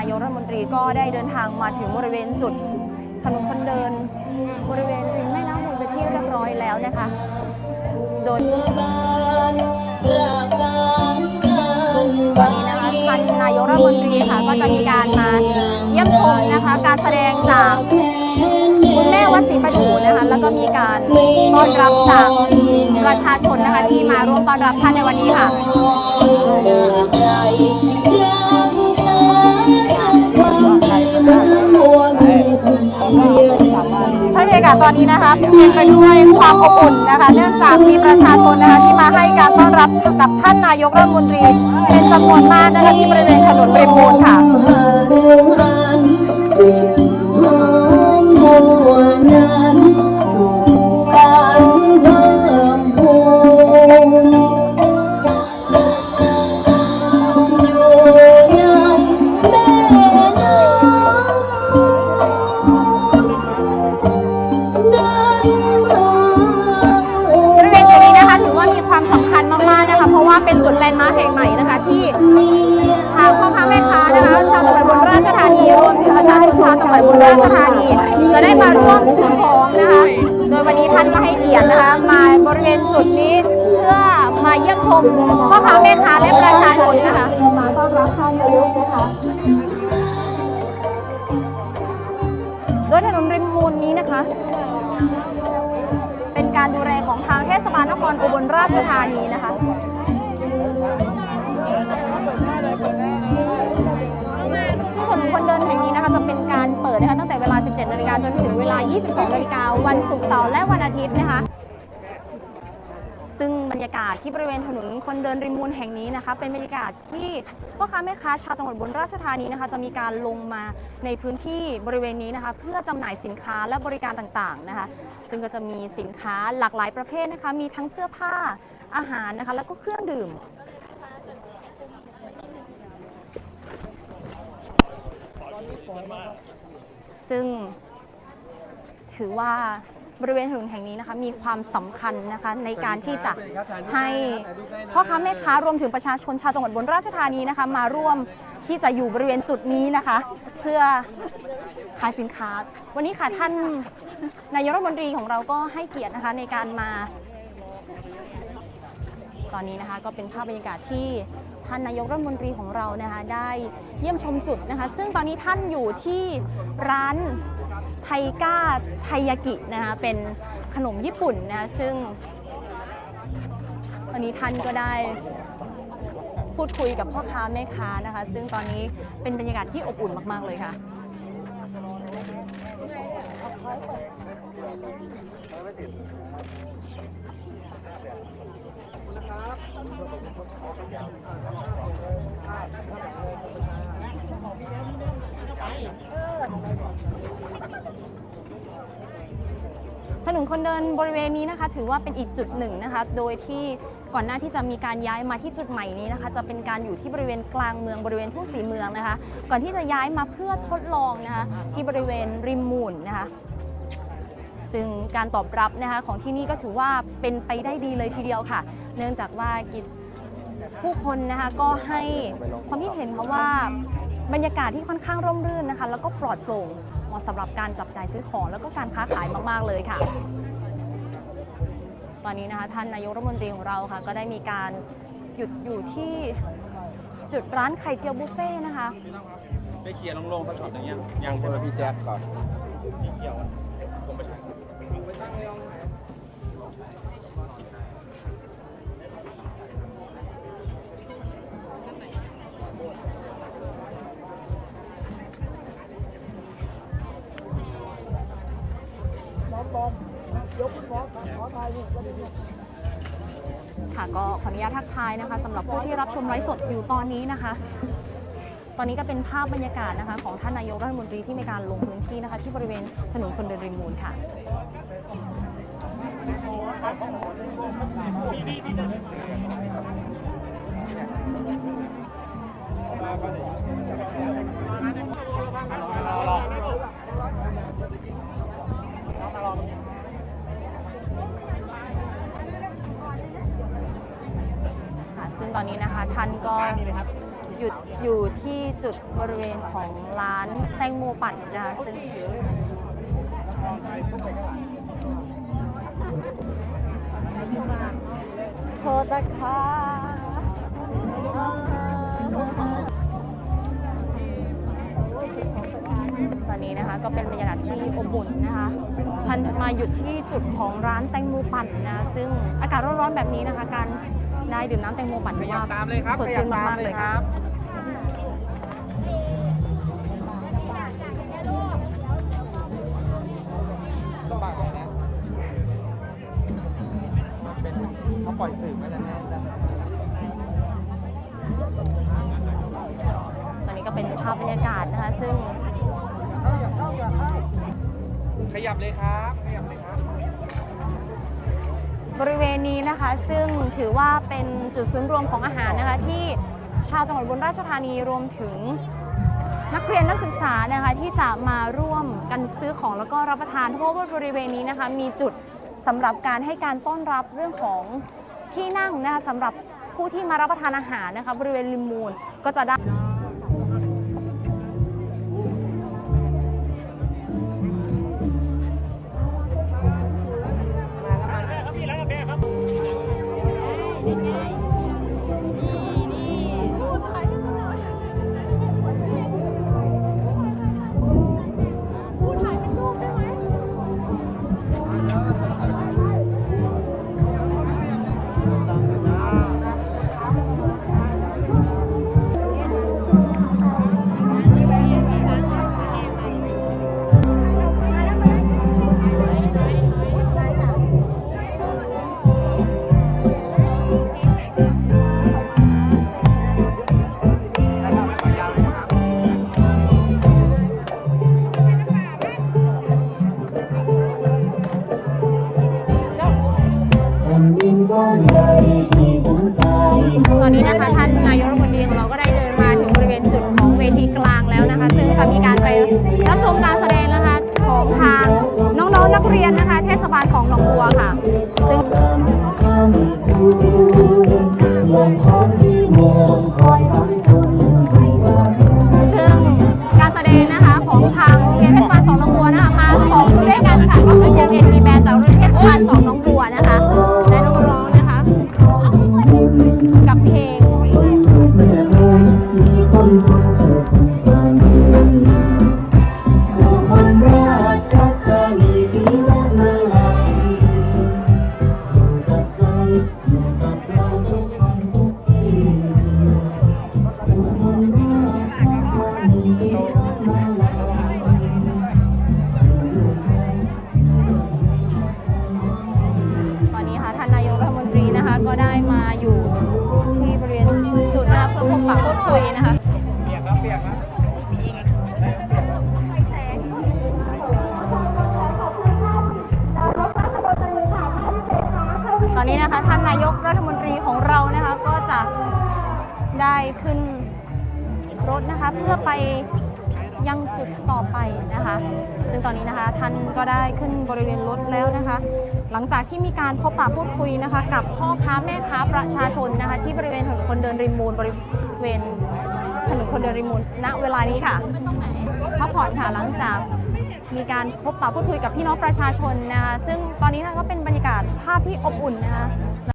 นายกรัฐมนตรีก็ได้เดินทางมาถึงบริเวณจุดถนนคนเดิน บริเวณริมแม่น้ำมูลเป็นที่เรียบร้อยแล้วนะคะ โดยวันนี้นะคะท่านนายกรัฐมนตรีค่ะก็จะมีการมาเยี่ยมชมนะคะ การแสดงจากคุณแม่วัดศรีประดูนะคะแล้วก็มีการต้อนรับจากประชาชนนะคะที่มาร่วมต้อนรับท่านในวันนี้ค่ะ ท่านบรรยากาศตอนนี้นะคะเป็นไปด้วยความอบอุ่นนะคะ เนื่องจากมีประชาชนนะคะที่มาให้การต้อนรับกับท่านนายกรัฐมนตรี เป็นจำนวนมากนะคะที่บริเวณถนนเรมมูลค่ะ อุบลราชธานีจะได้มาร่วมซื้อของนะคะ โดยวันนี้ท่านก็ให้เกียรตินะคะ มาบริเวณจุดนี้เพื่อมาเยี่ยมชมพ่อค้าแม่ค้าและประชาชนนะคะมาต้อนรับท่านนายกนะคะโดยถนนริมมูลนี้นะคะ เป็นการดูแลของทางเทศบาลนครอุบลราชธานีนะคะ เปิดนะคะตั้งแต่เวลา 17 นาฬิกาจนถึงเวลา 22 นาฬิกาวันศุกร์เสาร์และวันอาทิตย์นะคะ ซึ่งบรรยากาศที่บริเวณถนนคนเดินริมมูลแห่งนี้นะคะ เป็นบรรยากาศที่พ่อค้าแม่ค้าชาวจังหวัดอุบลราชธานีนะคะ จะมีการลงมาในพื้นที่บริเวณนี้นะคะ เพื่อจำหน่ายสินค้าและบริการต่างๆนะคะ ซึ่งก็จะมีสินค้าหลากหลายประเภทนะคะ มีทั้งเสื้อผ้าอาหารนะคะ แล้วก็เครื่องดื่ม ซึ่ง ถือว่าบริเวณถนนแห่งนี้นะคะมีความสำคัญนะคะในการที่จะให้พ่อค้าแม่ค้ารวมถึงประชาชนชาวจังหวัดอุบนราชธานีนะคะมาร่วมที่จะอยู่บริเวณจุดนี้นะคะ เพื่อขายสินค้า วันนี้ค่ะท่านนายกรัฐมนตรีของเราก็ให้เกียรตินะคะในการมา ตอนนี้นะคะก็เป็นภาพบรรยากาศที่ ท่านนายกรัฐมนตรีของเรานะคะได้เยี่ยมชมจุดนะคะ ซึ่งตอนนี้ท่านอยู่ที่ร้านไทก้าไทยากินะคะเป็นขนมญี่ปุ่นนะคะซึ่งตอนนี้ท่านก็ได้พูดคุยกับพ่อค้าแม่ค้านะคะ ซึ่งตอนนี้เป็นบรรยากาศที่อบอุ่นมาก ๆ เลยค่ะ ถนนคนเดินบริเวณนี้นะคะ ถือว่าเป็นอีกจุดหนึ่งนะคะ โดยที่ก่อนหน้าที่จะมีการย้ายมาที่จุดใหม่นี้นะคะ จะเป็นการอยู่ที่บริเวณกลางเมืองบริเวณทุ่งสีเมืองนะคะ ก่อนที่จะย้ายมาเพื่อทดลองนะคะ ที่บริเวณริมมูลนะคะ ซึ่งการตอบรับนะคะของที่นี่ก็ถือว่าเป็นไปได้ดีเลยทีเดียวค่ะ เนื่องจากว่ากิจผู้คนนะคะก็ให้ความคิดเห็นเพราะว่าบรรยากาศที่ค่อนข้างร่มรื่นนะคะ แล้วก็ปลอดโปร่งเหมาะสำหรับการจับจ่ายซื้อของ แล้วก็การค้าขายมาก ๆ เลยค่ะ ตอนนี้นะคะท่านนายกรัฐมนตรีของเราค่ะ ก็ได้มีการหยุดอยู่ที่จุดร้านไข่เจียวบุฟเฟ่นะคะได้เคลียร์โล่งๆสักช็อตหนึ่งยังยังเจใช่ไหมอพี่แจ๊คก่อนไม่เกี่ยว ค่ะก็ขออนุญาตทักทายนะคะสำหรับผู้ที่รับชมไลฟ์สดอยู่ตอนนี้นะคะ ตอนนี้ก็เป็นภาพบรรยากาศนะคะ ของท่านนายกรัฐมนตรีที่มีการลงพื้นที่นะคะ ที่บริเวณถนนคนเดินริมมูลค่ะค่ะ ซึ่งตอนนี้นะคะท่านก็หยุดอยู่ที่จุดบริเวณของร้านแตงโมปั่นนะคะซึ่งโทษนะคะตอนนี้นะคะก็เป็นบรรยากาศที่อบอุ่นนะคะท่านมาหยุดที่จุดของร้านแตงโมปั่นนะ ซึ่งอากาศร้อนๆแบบนี้นะคะ การ ได้ดื่มน้ำแตงโมปั่นถือว่าตามเลยครับสดชื่นมากๆเลยค่ะต้องบากเลยนะเป็นเขาปล่อยสื่อมาแล้วนะตอนนี้ก็เป็นภาพบรรยากาศนะคะ ซึ่ง ขยับเลยครับขยับเลยครับ บริเวณนี้นะคะ ซึ่งถือว่าเป็นจุดศูนย์รวมของอาหารนะคะ ที่ชาวจังหวัดอุบนราชธานีรวมถึงนักเรียนนักศึกษานะคะที่จะมาร่วมกันซื้อของแล้วก็รับประทานเพราะว่าบริเวณนี้นะคะ มีจุดสำหรับการให้การต้อนรับเรื่องของที่นั่งนะคะสำหรับผู้ที่มารับประทานอาหารนะคะ บริเวณริมมูลก็จะได้ เรียนนะคะ เทศบาลสองหนองบัวค่ะซึ่งซึ่ง นี้นะคะ ท่านนายกรัฐมนตรีของเรานะคะก็จะได้ขึ้นรถนะคะ เพื่อไปยังจุดต่อไปนะคะ ซึ่งตอนนี้นะคะท่านก็ได้ขึ้นบริเวณรถแล้วนะคะ หลังจากที่มีการพบปะพูดคุยนะคะ กับพ่อค้าแม่ค้าประชาชนนะคะ ที่บริเวณถนนคนเดินริมมูลบริเวณถนนคนเดินริมมูลณเวลานี้ค่ะพักผ่อนค่ะหลังจาก มีการพบปะพูดคุยกับพี่น้องประชาชนนะคะซึ่งตอนนี้นะคะก็เป็นบรรยากาศภาพที่อบอุ่นนะคะ